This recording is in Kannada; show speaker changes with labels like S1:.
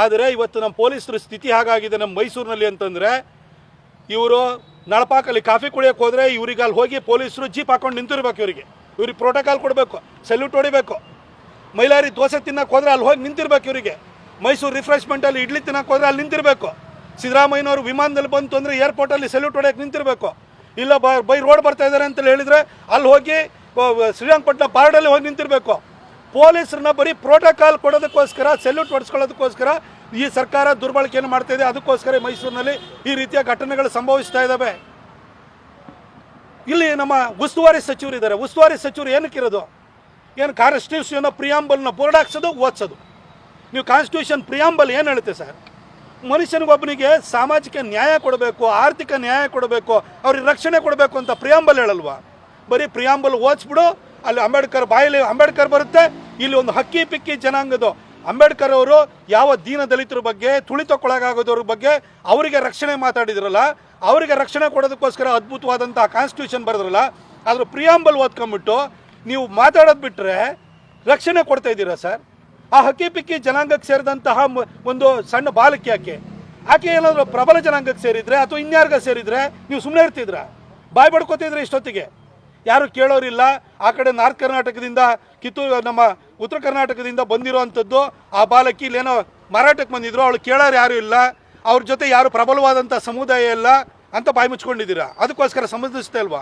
S1: ಆದರೆ ಇವತ್ತು ನಮ್ಮ ಪೊಲೀಸರ ಸ್ಥಿತಿ ಹಾಗಾಗಿದೆ ನಮ್ಮ ಮೈಸೂರಿನಲ್ಲಿ ಅಂತಂದರೆ, ಇವರು ನಳಪಾಕಲ್ಲಿ ಕಾಫಿ ಕುಡಿಯೋಕೆ ಹೋದರೆ ಇವ್ರಿಗೆ ಅಲ್ಲಿ ಹೋಗಿ ಪೊಲೀಸರು ಜೀಪ್ ಹಾಕೊಂಡು ನಿಂತಿರ್ಬೇಕು ಇವರಿಗೆ. ಇವ್ರಿಗೆ ಪ್ರೋಟೋಕಾಲ್ ಕೊಡಬೇಕು ಸೆಲ್ಯೂಟ್ ಹೊಡಿಬೇಕು. ಮೈಲಾರಿ ದೋಸೆ ತಿನ್ನಕ್ಕೆ ಹೋದರೆ ಅಲ್ಲಿ ಹೋಗಿ ನಿಂತಿರ್ಬೇಕು ಇವರಿಗೆ. ಮೈಸೂರು ರಿಫ್ರೆಶ್ಮೆಂಟಲ್ಲಿ ಇಡ್ಲಿ ತಿನ್ನಕ್ಕೆ ಹೋದರೆ ಅಲ್ಲಿ ನಿಂತಿರಬೇಕು. ಸಿದ್ದರಾಮಯ್ಯನವರು ವಿಮಾನದಲ್ಲಿ ಬಂತು ಅಂದರೆ ಏರ್ಪೋರ್ಟಲ್ಲಿ ಸೆಲ್ಯೂಟ್ ಹೊಡೆಯಕ್ಕೆ ನಿಂತಿರಬೇಕು. ಇಲ್ಲ ಬ ರೋಡ್ ಬರ್ತಾ ಇದ್ದಾರೆ ಅಂತ ಹೇಳಿದರೆ ಅಲ್ಲಿ ಹೋಗಿ ಶ್ರೀರಂಗಪಟ್ಟಣ ಬಾರ್ಡಲ್ಲಿ ಹೋಗಿ ನಿಂತಿರಬೇಕು. ಪೊಲೀಸರನ್ನ ಬರೀ ಪ್ರೋಟೋಕಾಲ್ ಕೊಡೋದಕ್ಕೋಸ್ಕರ ಸೆಲ್ಯೂಟ್ ಹೊಡೆಸ್ಕೊಳ್ಳೋದಕ್ಕೋಸ್ಕರ ಈ ಸರ್ಕಾರ ದುರ್ಬಳಕೆಯನ್ನು ಮಾಡ್ತಾ ಇದೆ. ಅದಕ್ಕೋಸ್ಕರ ಮೈಸೂರಿನಲ್ಲಿ ಈ ರೀತಿಯ ಘಟನೆಗಳು ಸಂಭವಿಸ್ತಾ ಇದ್ದಾವೆ ಇಲ್ಲಿ ನಮ್ಮ ಉಸ್ತುವಾರಿ ಸಚಿವರು ಇದ್ದಾರೆ ಉಸ್ತುವಾರಿ ಸಚಿವರು ಏನಕ್ಕಿರೋದು ಏನು ಕಾನ್ಸ್ಟಿಟ್ಯೂಷನ್ ಪ್ರಿಯಾಂಬಲ್ನ ಬೋರ್ಡ್ ಹಾಕ್ಸೋದು, ಓದಿಸೋದು. ನೀವು ಕಾನ್ಸ್ಟಿಟ್ಯೂಷನ್ ಪ್ರಿಯಾಂಬಲ್ ಏನು ಹೇಳುತ್ತೆ ಸರ್? ಮನುಷ್ಯನಿಗೊಬ್ಬನಿಗೆ ಸಾಮಾಜಿಕ ನ್ಯಾಯ ಕೊಡಬೇಕು, ಆರ್ಥಿಕ ನ್ಯಾಯ ಕೊಡಬೇಕು, ಅವ್ರಿಗೆ ರಕ್ಷಣೆ ಕೊಡಬೇಕು ಅಂತ ಪ್ರಿಯಾಂಬಲ್ ಹೇಳಲ್ವಾ? ಬರೀ ಪ್ರಿಯಾಂಬಲ್ ಓದಿಸ್ಬಿಡು ಅಲ್ಲಿ ಅಂಬೇಡ್ಕರ್ ಬಾಯಲ್ಲಿ ಅಂಬೇಡ್ಕರ್ ಬರುತ್ತೆ. ಇಲ್ಲಿ ಒಂದು ಹಕ್ಕಿ ಪಿಕ್ಕಿ ಜನಾಂಗದ ಅಂಬೇಡ್ಕರ್ ಅವರು ಯಾವ ದೀನ ದಲಿತರ ಬಗ್ಗೆ ತುಳಿತಕ್ಕೊಳಗಾಗೋದ್ರ ಬಗ್ಗೆ ಅವರಿಗೆ ರಕ್ಷಣೆ ಮಾತಾಡಿದ್ರಲ್ಲ, ಅವರಿಗೆ ರಕ್ಷಣೆ ಕೊಡೋದಕ್ಕೋಸ್ಕರ ಅದ್ಭುತವಾದಂಥ ಕಾನ್ಸ್ಟಿಟ್ಯೂಷನ್ ಬರೆದ್ರಲ್ಲ ಅದ್ರ ಪ್ರಿಯಾಂಬಲ್ ಓದ್ಕೊಂಬಿಟ್ಟು ನೀವು ಮಾತಾಡೋದು ಬಿಟ್ಟರೆ ರಕ್ಷಣೆ ಕೊಡ್ತಾ ಇದ್ದೀರಾ ಸರ್? ಆ ಹಕ್ಕಿ ಪಿಕ್ಕಿ ಜನಾಂಗಕ್ಕೆ ಸೇರಿದಂತಹ ಒಂದು ಸಣ್ಣ ಬಾಲಕಿ ಆಕೆ ಆಕೆ ಏನಾದರೂ ಪ್ರಬಲ ಜನಾಂಗಕ್ಕೆ ಸೇರಿದ್ರೆ ಅಥವಾ ಇನ್ಯಾರ್ಗ ಸೇರಿದ್ರೆ ನೀವು ಸುಮ್ಮನೆ ಇರ್ತಿದ್ರ? ಬಾಯ್ ಬಡ್ಕೋತಿದ್ರೆ ಇಷ್ಟೊತ್ತಿಗೆ? ಯಾರು ಕೇಳೋರಿಲ್ಲ. ಆ ಕಡೆ ನಾರ್ತ್ ಕರ್ನಾಟಕದಿಂದ ಕಿತ್ತೂರು, ನಮ್ಮ ಉತ್ತರ ಕರ್ನಾಟಕದಿಂದ ಬಂದಿರುವಂಥದ್ದು ಆ ಬಾಲಕಿ ಇಲ್ಲೇನೋ ಮಾರಾಟಕ್ಕೆ ಬಂದಿದ್ರು, ಅವಳು ಕೇಳೋರು ಯಾರು ಇಲ್ಲ. ಅವ್ರ ಜೊತೆ ಯಾರು ಪ್ರಬಲವಾದಂಥ ಸಮುದಾಯ ಇಲ್ಲ ಅಂತ ಬಾಯಿ ಮುಚ್ಕೊಂಡಿದ್ದೀರಾ? ಅದಕ್ಕೋಸ್ಕರ ಸಂಬಂಧಿಸ್ತಾ ಇಲ್ವಾ